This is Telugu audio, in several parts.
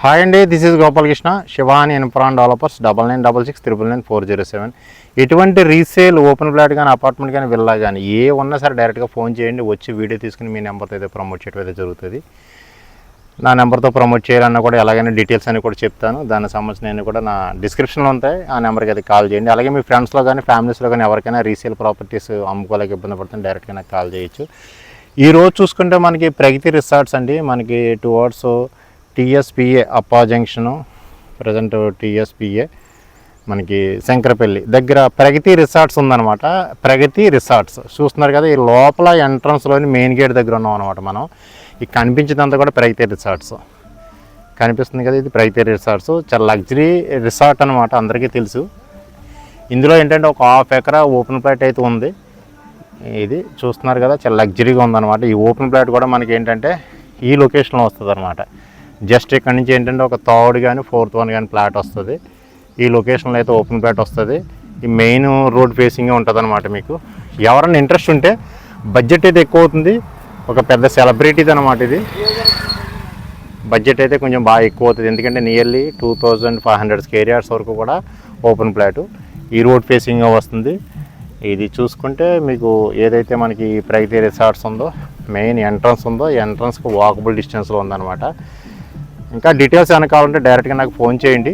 హాయ్ అండి this is Gopalakrishna Shivani infra developers double nine double six triple nine four zero seven ఎటువంటి రీసేల్ ఓపెన్ ఫ్లాట్ కానీ అపార్ట్మెంట్ కానీ విల్లా కానీ ఏ ఉన్నా సరే డైరెక్ట్గా ఫోన్ చేయండి. వచ్చి వీడియో తీసుకుని మీ నెంబర్తో అయితే ప్రమోట్ చేయడం అయితే జరుగుతుంది. నా నెంబర్తో ప్రమోట్ చేయాలన్నా కూడా ఎలాగైనా డీటెయిల్స్ అని కూడా చెప్తాను. దానికి సంబంధించిన నేను కూడా నా డిస్క్రిప్షన్లో ఉంటాయి. ఆ నెంబర్కి అయితే కాల్ చేయండి. అలాగే మీ ఫ్రెండ్స్లో కానీ ఫ్యామిలీస్లో కానీ ఎవరికైనా రీసేల్ ప్రాపర్టీస్ అమ్ముకోలేక ఇబ్బంది పడుతుంది డైరెక్ట్గా నాకు కాల్ చేయొచ్చు. ఈ రోజు చూసుకుంటే మనకి ప్రగతి రిసార్ట్స్ అండి. మనకి టువర్డ్స్ టీఎస్పిఏ అప్పా జంక్షను ప్రజెంట్ టీఎస్పిఏ మనకి శంకరపల్లి. దగ్గర ప్రగతి రిసార్ట్స్ ఉందన్నమాట. ప్రగతి రిసార్ట్స్. చూస్తున్నారు కదా ఈ లోపల ఎంట్రన్స్లోని మెయిన్ గేట్ దగ్గర ఉన్నాం అనమాట మనం. ఈ కనిపించేదంతా కూడా ప్రగతి రిసార్ట్స్. కనిపిస్తుంది కదా ఇది ప్రగతి రిసార్ట్స్. చాలా లగ్జరీ రిసార్ట్ అనమాట అందరికీ తెలుసు. ఇందులో ఏంటంటే ఒక హాఫ్ ఎకరా ఓపెన్ ప్లాట్ అయితే ఉంది. ఇది చూస్తున్నారు కదా చాలా లగ్జరీగా ఉందన్నమాట. ఈ ఓపెన్ ప్లాట్ కూడా మనకి ఏంటంటే ఈ లొకేషన్లో వస్తుంది అనమాట జస్ట్ ఇక్కడ నుంచి ఏంటంటే ఒక థర్డ్ కానీ ఫోర్త్ వన్ కానీ ప్లాట్ వస్తుంది. ఈ లొకేషన్లో అయితే ఓపెన్ ప్లాట్ వస్తుంది. ఈ మెయిన్ రోడ్ ఫేసింగ్ ఉంటుంది అనమాట మీకు. ఎవరైనా ఇంట్రెస్ట్ ఉంటే బడ్జెట్ అయితే ఎక్కువ అవుతుంది. ఒక పెద్ద సెలబ్రిటీది అనమాట ఇది. బడ్జెట్ అయితే కొంచెం బాగా ఎక్కువ అవుతుంది. ఎందుకంటే nearly two thousand five hundred square yards వరకు కూడా ఓపెన్ ప్లాట్ ఈ రోడ్ ఫేసింగ్ వస్తుంది. ఇది చూసుకుంటే మీకు ఏదైతే మనకి ప్రగతి రిసార్ట్స్ ఉందో మెయిన్ ఎంట్రన్స్ ఉందో ఎంట్రన్స్కి వాకబుల్ డిస్టెన్స్లో ఉందన్నమాట. ఇంకా డీటెయిల్స్ ఏమైనా కావాలంటే డైరెక్ట్గా నాకు ఫోన్ చేయండి.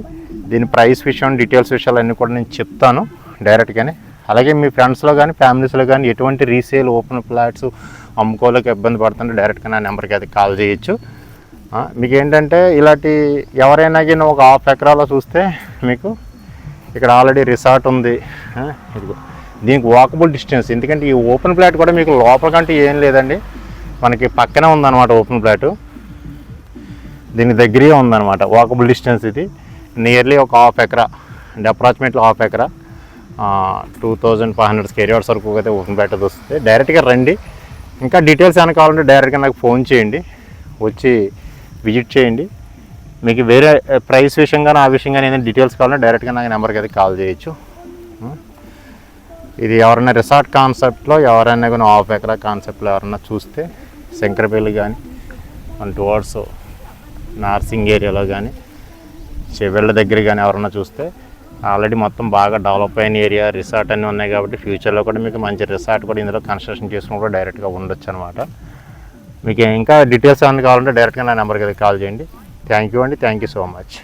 దీని ప్రైస్ విషయం డీటెయిల్స్ విషయాలు అన్నీ కూడా నేను చెప్తాను డైరెక్ట్గానే అలాగే మీ ఫ్రెండ్స్లో కానీ ఫ్యామిలీస్లో కానీ ఎటువంటి రీసేల్ ఓపెన్ ఫ్లాట్స్ అమ్ముకోలేక ఇబ్బంది పడుతుంటే డైరెక్ట్గా నా నెంబర్కి అయితే కాల్ చేయొచ్చు. మీకు ఏంటంటే ఇలాంటి ఎవరైనా కానీ ఒక హాఫ్ ఎకరాలో చూస్తే మీకు ఇక్కడ ఆల్రెడీ రిసార్ట్ ఉంది. ఇదిగో. దీనికి వాకబుల్ డిస్టెన్స్ ఎందుకంటే ఈ ఓపెన్ ప్లాట్ కూడా మీకు లోపల కంటే ఏం లేదండి. మనకి పక్కనే ఉందన్నమాట ఓపెన్ ప్లాటు దీని దగ్గరే ఉందన్నమాట. వాకబుల్ డిస్టెన్స్ ఇది. నియర్లీ ఒక హాఫ్ ఎకరా. అంటే అప్రాక్సిమేట్లీ హాఫ్ ఎకరా. Two thousand five hundred square yards వరకు అయితే ఓపెన్ ప్లాట్ వస్తుంది. డైరెక్ట్గా రండి. ఇంకా డీటెయిల్స్ ఏమైనా కావాలంటే డైరెక్ట్గా నాకు ఫోన్ చేయండి. వచ్చి విజిట్ చేయండి. మీకు వేరే ప్రైస్ విషయంగా ఆ విషయంగా ఏదైనా డీటెయిల్స్ కావాలంటే డైరెక్ట్గా నాకు నెంబర్కి అయితే కాల్ చేయొచ్చు. ఇది ఎవరైనా రిసార్ట్ కాన్సెప్ట్లో ఎవరైనా కానీ హాఫ్ ఎకరా కాన్సెప్ట్లో ఎవరైనా చూస్తే శంకరపల్లి కానీ అండ్ టువర్డ్స్ నార్సింగ్ ఏరియాలో కానీ చెవెళ్ళ దగ్గర కానీ ఎవరైనా చూస్తే ఆల్రెడీ మొత్తం బాగా డెవలప్ అయిన ఏరియా రిసార్ట్ అన్నీ ఉన్నాయి కాబట్టి ఫ్యూచర్లో కూడా మీకు మంచి రిసార్ట్ కూడా ఇందులో కన్స్ట్రక్షన్ చేసుకుని కూడా డైరెక్ట్గా ఉండొచ్చు అనమాట మీకు ఇంకా డీటెయిల్స్ ఏమైనా కావాలంటే డైరెక్ట్గా నా నెంబర్కి అయితే కాల్ చేయండి. థ్యాంక్ యూ అండి. Thank you so much.